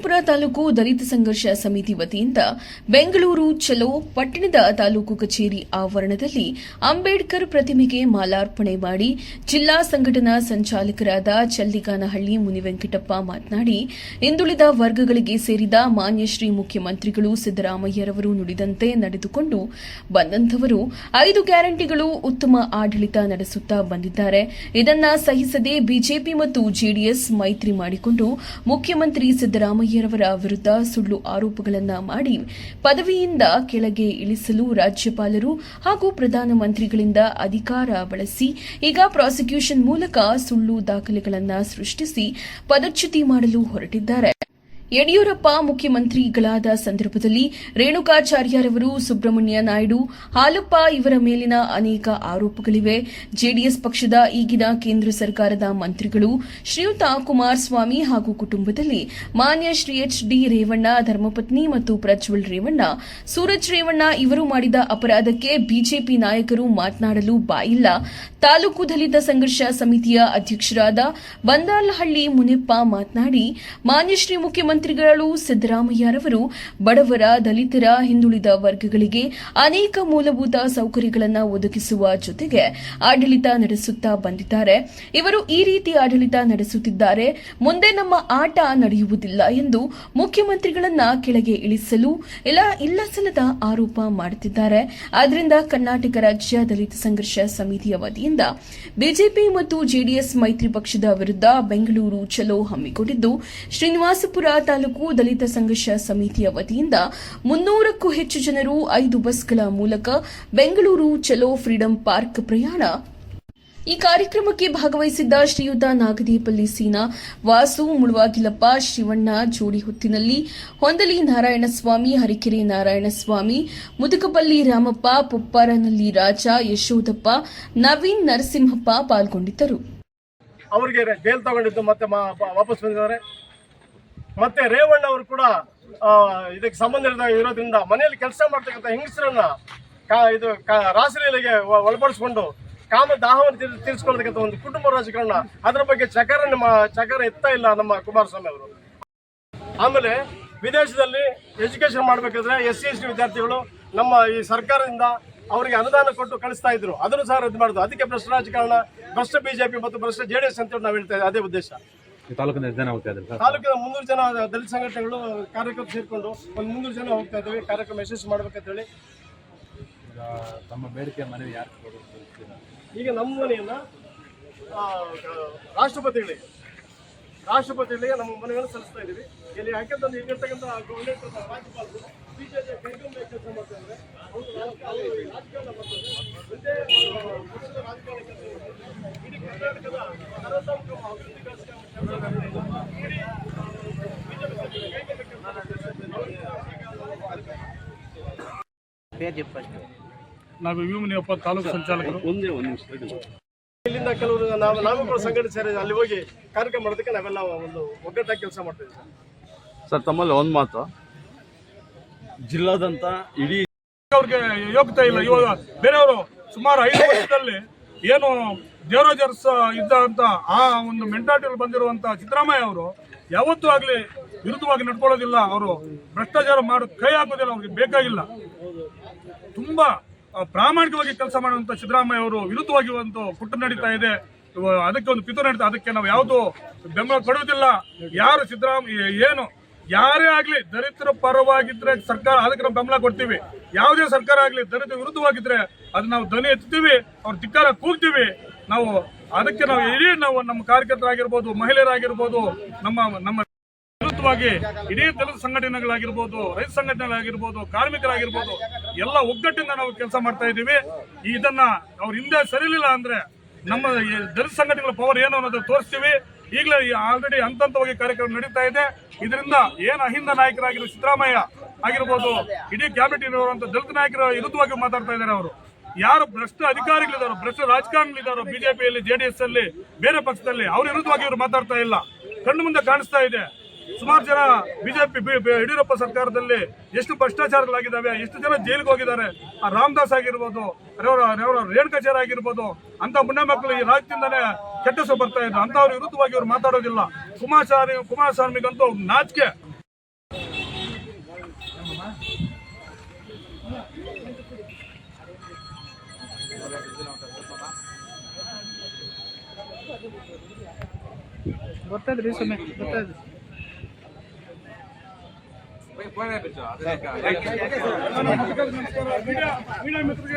ಶ್ರೀನಿವಾಸಪುರ ತಾಲೂಕು ದಲಿತ ಸಂಘರ್ಷ ಸಮಿತಿ ವತಿಯಿಂದ ಬೆಂಗಳೂರು ಚಲೋ ಪಟ್ಟಣದ ತಾಲೂಕು ಕಚೇರಿ ಆವರಣದಲ್ಲಿ ಅಂಬೇಡ್ಕರ್ ಪ್ರತಿಮೆಗೆ ಮಾಲಾರ್ಪಣೆ ಮಾಡಿ ಜಿಲ್ಲಾ ಸಂಘಟನಾ ಸಂಚಾಲಕರಾದ ಚಲ್ಲಿಗಾನಹಳ್ಳಿ ಮುನಿವೆಂಕಟಪ್ಪ ಮಾತನಾಡಿ, ಹಿಂದುಳಿದ ವರ್ಗಗಳಿಗೆ ಸೇರಿದ ಮಾನ್ಯ ಶ್ರೀ ಮುಖ್ಯಮಂತ್ರಿಗಳು ಸಿದ್ದರಾಮಯ್ಯರವರು ನುಡಿದಂತೆ ನಡೆದುಕೊಂಡು ಬಂದಂಥವರು ಐದು ಗ್ಯಾರಂಟಿಗಳು ಉತ್ತಮ ಆಡಳಿತ ನಡೆಸುತ್ತಾ ಬಂದಿದ್ದಾರೆ. ಇದನ್ನ ಸಹಿಸದೆ ಬಿಜೆಪಿ ಮತ್ತು ಜೆಡಿಎಸ್ ಮೈತ್ರಿ ಮಾಡಿಕೊಂಡು ಮುಖ್ಯಮಂತ್ರಿ ಸಿದ್ದರಾಮಯ್ಯರವರ ವಿರುದ್ಧ ಸುಳ್ಳು ಆರೋಪಗಳನ್ನು ಮಾಡಿ ಪದವಿಯಿಂದ ಕೆಳಗೆ ಇಳಿಸಲು ರಾಜ್ಯಪಾಲರು ಹಾಗೂ ಪ್ರಧಾನಮಂತ್ರಿಗಳಿಂದ ಅಧಿಕಾರ ಬಳಸಿ, ಈಗ ಪ್ರಾಸಿಕ್ಯೂಷನ್ ಮೂಲಕ ಸುಳ್ಳು ದಾಖಲೆಗಳನ್ನು ಸೃಷ್ಟಿಸಿ ಪದಚ್ಯುತಿ ಮಾಡಲು ಹೊರಟಿದ್ದಾರೆ. ಯಡಿಯೂರಪ್ಪ ಮುಖ್ಯಮಂತ್ರಿಗಳಾದ ಸಂದರ್ಭದಲ್ಲಿ ರೇಣುಕಾಚಾರ್ಯರವರು, ಸುಬ್ರಹ್ಮಣ್ಯ ನಾಯ್ಡು, ಹಾಲಪ್ಪ ಇವರ ಮೇಲಿನ ಅನೇಕ ಆರೋಪಗಳಿವೆ. ಜೆಡಿಎಸ್ ಪಕ್ಷದ ಈಗಿನ ಕೇಂದ್ರ ಸರ್ಕಾರದ ಮಂತ್ರಿಗಳು ಶ್ರೀಯುತ ಕುಮಾರಸ್ವಾಮಿ ಹಾಗೂ ಕುಟುಂಬದಲ್ಲಿ ಮಾನ್ಯ ಶ್ರೀ ಎಚ್ ಡಿ ರೇವಣ್ಣ, ಧರ್ಮಪತ್ನಿ ಮತ್ತು ಪ್ರಜ್ವಲ್ ರೇವಣ್ಣ, ಸೂರಜ್ ರೇವಣ್ಣ ಇವರು ಮಾಡಿದ ಅಪರಾಧಕ್ಕೆ ಬಿಜೆಪಿ ನಾಯಕರು ಮಾತನಾಡಲು ಬಾಯಿಲ್ಲ. ತಾಲೂಕು ದಲಿತ ಸಂಘರ್ಷ ಸಮಿತಿಯ ಅಧ್ಯಕ್ಷರಾದ ಬಂದಾಲಹಳ್ಳಿ ಮುನಿಯಪ್ಪ ಮಾತನಾಡಿ, ಮಾನ್ಯ ಶ್ರೀ ಮುಖ್ಯಮಂತ್ರಿಗಳು ಸಿದ್ದರಾಮಯ್ಯರವರು ಬಡವರ, ದಲಿತರ, ಹಿಂದುಳಿದ ವರ್ಗಗಳಿಗೆ ಅನೇಕ ಮೂಲಭೂತ ಸೌಕರ್ಯಗಳನ್ನು ಒದಗಿಸುವ ಜೊತೆಗೆ ಆಡಳಿತ ನಡೆಸುತ್ತಾ ಬಂದಿದ್ದಾರೆ. ಇವರು ಈ ರೀತಿ ಆಡಳಿತ ನಡೆಸುತ್ತಿದ್ದಾರೆ. ಮುಂದೆ ನಮ್ಮ ಆಟ ನಡೆಯುವುದಿಲ್ಲ ಎಂದು ಮುಖ್ಯಮಂತ್ರಿಗಳನ್ನ ಕೆಳಗೆ ಇಳಿಸಲು ಇಲ್ಲ, ಇಲ್ಲಸಲ್ಲದ ಆರೋಪ ಮಾಡುತ್ತಿದ್ದಾರೆ. ಆದ್ದರಿಂದ ಕರ್ನಾಟಕ ರಾಜ್ಯ ದಲಿತ ಸಂಘರ್ಷ ಸಮಿತಿಯ ವತಿಯಿಂದ ಬಿಜೆಪಿ ಮತ್ತು ಜೆಡಿಎಸ್ ಮೈತ್ರಿ ಪಕ್ಷದ ವಿರುದ್ಧ ಬೆಂಗಳೂರು ಚಲೋ ಹಮ್ಮಿಕೊಂಡಿದ್ದು, ಶ್ರೀನಿವಾಸಪುರ ತಾಲೂಕು ದಲಿತ ಸಂಘರ್ಷ ಸಮಿತಿಯ ವತಿಯಿಂದ ಮುನ್ನೂರಕ್ಕೂ ಹೆಚ್ಚು ಜನರು ಐದು ಬಸ್ಗಳ ಮೂಲಕ ಬೆಂಗಳೂರು ಚಲೋ ಫ್ರೀಡಂ ಪಾರ್ಕ್ ಪ್ರಯಾಣ. ಈ ಕಾರ್ಯಕ್ರಮಕ್ಕೆ ಭಾಗವಹಿಸಿದ್ದ ಶ್ರೀಯುತ ನಾಗದೀಪಲ್ಲಿ ಸೀನಾ, ವಾಸು ಮುಳುವಾಗಿಲಪ್ಪ ಶಿವಣ್ಣ ಜೋಡಿ ಹೊತ್ತಿನಲ್ಲಿ ಹೊಂದಲಿ ನಾರಾಯಣಸ್ವಾಮಿ, ಹರಿಕೆರೆ ನಾರಾಯಣಸ್ವಾಮಿ ಮುದುಕಪಲ್ಲಿ ರಾಮಪ್ಪ ಪುಪ್ಪಾರನಲ್ಲಿ ರಾಜ, ಯಶೋಧಪ್ಪ, ನವೀನ್ ನರಸಿಂಹಪ್ಪ ಪಾಲ್ಗೊಂಡಿದ್ದರು. ಅವರಿಗೆ ಜೈಲ್ ತಗೊಂಡಿದ್ದು ಮತ್ತೆ ವಾಪಸ್ ಬಂದಿದ್ದಾರೆ. ಮತ್ತೆ ರೇವಣ್ಣ ಅವರು ಕೂಡ ಇದಕ್ಕೆ ಸಂಬಂಧ ಇರೋದ- ಇರೋದ್ರಿಂದ ಮನೆಯಲ್ಲಿ ಕೆಲಸ ಮಾಡ್ತಕ್ಕಂಥ ಹೆಂಗಸರನ್ನ ಇದು ಕಾ- ರಾಸಲೀಲೆಗೆ ಒಳಪಡಿಸ್ಕೊಂಡು ಕಾಮ ದಾಹವನ್ನು ತೀರಿಸಿಕೊಳ್ತಕ್ಕಂಥ ಒಂದು ಕುಟುಂಬ ರಾಜಕಾರಣ, ಅದರ ಬಗ್ಗೆ ಚಕರ ನಮ್ಮ, ಚಕರ ಎತ್ತಾ ಇಲ್ಲ ನಮ್ಮ ಕುಮಾರಸ್ವಾಮಿ ಅವರು. ಆಮೇಲೆ ವಿದೇಶದಲ್ಲಿ ಎಜುಕೇಶನ್ ಮಾಡಬೇಕಾದ್ರೆ ಎಸ್ ಸಿ ಎಸ್ ಟಿ ವಿದ್ಯಾರ್ಥಿಗಳು ನಮ್ಮ ಈ ಸರ್ಕಾರದಿಂದ ಅವರಿಗೆ ಅನುದಾನ ಕೊಟ್ಟು ಕಳಿಸ್ತಾ ಇದ್ರು. ಅದನ್ನು ಸಹ ರದ್ದು ಮಾಡಿದ್ರು. ಅದಕ್ಕೆ ಭ್ರಷ್ಟ ರಾಜಕಾರಣ, ಭ್ರಷ್ಟ ಬಿಜೆಪಿ ಮತ್ತು ಭ್ರಷ್ಟ ಜೆಡಿಎಸ್ ಅಂತ ನಾವು ಹೇಳ್ತಾ ಅದೇ ಉದ್ದೇಶ. ತಾಲೂಕಿನ ಎಷ್ಟು ಜನ ಹೋಗ್ತಾ ಇದ್ದಾರೆ ಸರ್? ತಾಲೂಕಿನ ಮುನ್ನೂರು ಜನ ದಲಿತ ಸಂಘಟನೆಗಳು ಕಾರ್ಯಕ್ರಮ ಸೇರಿಕೊಂಡು ಒಂದು ಮುನ್ನೂರು ಜನ ಹೋಗ್ತಾ ಇದ್ದೀವಿ. ಕಾರ್ಯಕ್ರಮ ಯಶಸ್ವಿ ಮಾಡ್ಬೇಕಂತ ಹೇಳಿ. ಈಗ ತಮ್ಮ ಬೇಡಿಕೆ ಮನವಿ ಯಾರು ಕೊಡೋದು ಈಗ ನಮ್ಮ ಮನೆಯನ್ನ ರಾಷ್ಟ್ರಪತಿಗಳಿಗೆ ರಾಷ್ಟ್ರಪತಿಗಳಿಗೆ ನಮ್ಮ ಮನೆಗಳನ್ನು ಸಲ್ಲಿಸ್ತಾ ಇದ್ದೀವಿ. ಇಲ್ಲಿ ಯಾಕೆಂತಂದ್ರೆ ಇಲ್ಲಿರ್ತಕ್ಕಂಥ ಗೌರ್ಮೆಂಟ್ ರಾಜ್ಯಪಾಲರು ಬಿಜೆಪಿ ಕೈಗೊಂಬೆ ಕೆಲಸ ಮಾಡ್ತಾ ಇದ್ದಾರೆ ಅವರು ರಾಜ- ಅವರು ರಾಜಕಾರಣ ಮಾಡ್ತಾರೆ ಮುಂದೆ ಆ, ಪಕ್ಷದ ರಾಜಕಾರಣ ಕೆಲಸ ಮಾಡ್ತಾರೆ. ಇಡೀ ಕರ್ನಾಟಕದ ಸರ್ವತೋಮುಖ ಅಭಿವೃದ್ಧಿ ಕೆಲಸ ಮಾಡ್ತಾರೆ. ಇಡೀ ಆ, ಬಿಜೆಪಿ ಸರ್ಕಾರ ಕೈಗೊಂಬೆ ಕೆಲಸ ಮಾಡ್ತಾರೆ. ನಾವು ಯು ಮುನಿಯಪ್ಪ ತಾಲೂಕು ಸಂಚಾಲಕರು. ಇಲ್ಲಿಂದ ಕೆಲವರು ನಾವು ನಾವು ಕೂಡ ಸಂಘಟನೆ ಸೇರಿ ಅಲ್ಲಿ ಹೋಗಿ ಕಾರ್ಯಕ್ರಮ ಮಾಡೋದಕ್ಕೆ ನಾವೆಲ್ಲ ಒಂದು ಒಗ್ಗಟ್ಟಾಗಿ ಕೆಲಸ ಮಾಡ್ತೀವಿ ಸರ್. ಸರ್ ತಮ್ಮಲ್ಲಿ ಒಂದು ಮಾತು. ಜಿಲ್ಲಾದಂತ ಇಡೀ ಅವ್ರಿಗೆ ಯೋಗ್ಯತೆ ಇಲ್ಲ. ಇವಾಗ ಬೇರೆಯವರು ಸುಮಾರು ಐದು ವರ್ಷದಲ್ಲಿ ಏನು ದೇವರಾಜರ್ಸ್ ಇದ್ದಂತ ಆ ಒಂದು ಮೆಂಟಾಲಿಟಿಯಲ್ಲಿ ಬಂದಿರುವಂತ ಸಿದ್ದರಾಮಯ್ಯ ಅವರು ಯಾವತ್ತೂ ಆಗ್ಲಿ ವಿರುದ್ಧವಾಗಿ ನಡ್ಕೊಳ್ಳೋದಿಲ್ಲ. ಅವರು ಭ್ರಷ್ಟಾಚಾರ ಮಾಡೋ ಕೈ ಹಾಕೋದಿಲ್ಲ, ಅವ್ರಿಗೆ ಬೇಕಾಗಿಲ್ಲ. ತುಂಬಾ ಪ್ರಾಮಾಣಿಕವಾಗಿ ಕೆಲಸ ಮಾಡುವಂತ ಸಿದ್ದರಾಮಯ್ಯ ಅವರು ವಿರುದ್ಧವಾಗಿ ಒಂದು ಪುಟ್ಟ ನಡೀತಾ ಇದೆ. ಅದಕ್ಕೆ ಒಂದು ಪಿತು ನಡೀತಾ, ಅದಕ್ಕೆ ನಾವು ಯಾವುದು ಬೆಂಬಲ ಕೊಡುವುದಿಲ್ಲ. ಯಾರು ಸಿದ್ದರಾಮಯ್ಯ ಏನು, ಯಾರೇ ಆಗ್ಲಿ ದಲಿತರ ಪರವಾಗಿದ್ರೆ ಸರ್ಕಾರ, ಅದಕ್ಕೆ ನಾವು ಬೆಂಬಲ ಕೊಡ್ತೀವಿ. ಯಾವುದೇ ಸರ್ಕಾರ ಆಗ್ಲಿ ದಲಿತ ವಿರುದ್ಧವಾಗಿದ್ರೆ ಅದನ್ನ ನಾವು ಧ್ವನಿ ಎತ್ತೀವಿ ಅವ್ರ ಧಿಕ್ಕಾರ ಕೂಗ್ತೀವಿ. ನಾವು ಅದಕ್ಕೆ ನಾವು ಇಡೀ ನಾವು ನಮ್ಮ ಕಾರ್ಯಕರ್ತರಾಗಿರ್ಬೋದು, ಮಹಿಳೆಯರಾಗಿರ್ಬೋದು, ನಮ್ಮ ನಮ್ಮ ವಿರುದ್ಧವಾಗಿ ಇಡೀ ದಲಿತ ಸಂಘಟನೆಗಳಾಗಿರ್ಬೋದು, ರೈತ ಸಂಘಟನೆಗಳಾಗಿರ್ಬೋದು, ಕಾರ್ಮಿಕರಾಗಿರ್ಬೋದು, ಎಲ್ಲ ಒಗ್ಗಟ್ಟಿಂದ ನಾವು ಕೆಲಸ ಮಾಡ್ತಾ ಇದ್ದೀವಿ. ಇದನ್ನ ಅವ್ರ ಹಿಂದೆ ಸರಿಲಿಲ್ಲ ಅಂದ್ರೆ ನಮ್ಮ ದಲಿತ ಸಂಘಟನೆಗಳ ಪವರ್ ಏನು ಅನ್ನೋದು ತೋರಿಸ್ತೀವಿ. ಈಗಲೇ ಆಲ್ರೆಡಿ ಹಂತ ಹಂತವಾಗಿ ಕಾರ್ಯಕ್ರಮ ನಡೀತಾ ಇದೆ. ಇದರಿಂದ ಏನು ಅಹಿಂದ ನಾಯಕರಾಗಿರೋ ಸಿದ್ದರಾಮಯ್ಯ ಆಗಿರ್ಬೋದು, ಇಡೀ ಕ್ಯಾಬಿನೆಟ್ ಇರುವಂತ ದಲಿತ ನಾಯಕರ ವಿರುದ್ಧವಾಗಿ ಮಾತಾಡ್ತಾ ಇದ್ದಾರೆ ಅವರು. ಯಾರು ಭ್ರಷ್ಟ ಅಧಿಕಾರಿಗಳಿದಾರೋ ಭ್ರಷ್ಟ ರಾಜಕಾರಣಿಗಳಿದಾರೋ ಬಿಜೆಪಿಯಲ್ಲಿ ಜೆಡಿಎಸ್ ಅಲ್ಲಿ ಬೇರೆ ಪಕ್ಷದಲ್ಲಿ, ಅವ್ರ ವಿರುದ್ಧವಾಗಿ ಇವರು ಮಾತಾಡ್ತಾ ಇಲ್ಲ. ಕಣ್ಣು ಮುಂದೆ ಕಾಣಿಸ್ತಾ ಇದೆ. ಸುಮಾರು ಜನ ಬಿಜೆಪಿ ಯಡಿಯೂರಪ್ಪ ಸರ್ಕಾರದಲ್ಲಿ ಎಷ್ಟು ಭ್ರಷ್ಟಾಚಾರಗಳಾಗಿದ್ದಾವೆ, ಎಷ್ಟು ಜನ ಜೈಲಿಗೆ ಹೋಗಿದ್ದಾರೆ, ಆ ರಾಮದಾಸ್ ಆಗಿರ್ಬೋದು ರೇಣುಕಾಚಾರ ಆಗಿರ್ಬೋದು ಅಂತ ಮುಂಡೆ ಮಕ್ಕಳು ಈ ರಾಜ್ಯದಿಂದಲೇ ಕೆಟ್ಟಸು ಬರ್ತಾ ಇದ್ರು. ಅಂತವ್ರ ವಿರುದ್ಧವಾಗಿ ಇವ್ರು ಮಾತಾಡೋದಿಲ್ಲ. ಕುಮಾರಸ್ವಾಮಿ, ಕುಮಾರಸ್ವಾಮಿಗಂತೂ ನಾಚಿಕೆ. ಗೊತ್ತದ್ರಿ ಸುಮ್ಮನೆ ಗೊತ್ತದ್ರಿ ಮೀಡಿಯಾ ಮೀಡಿಯಾ ಮಿತ್ರರಿಗೆ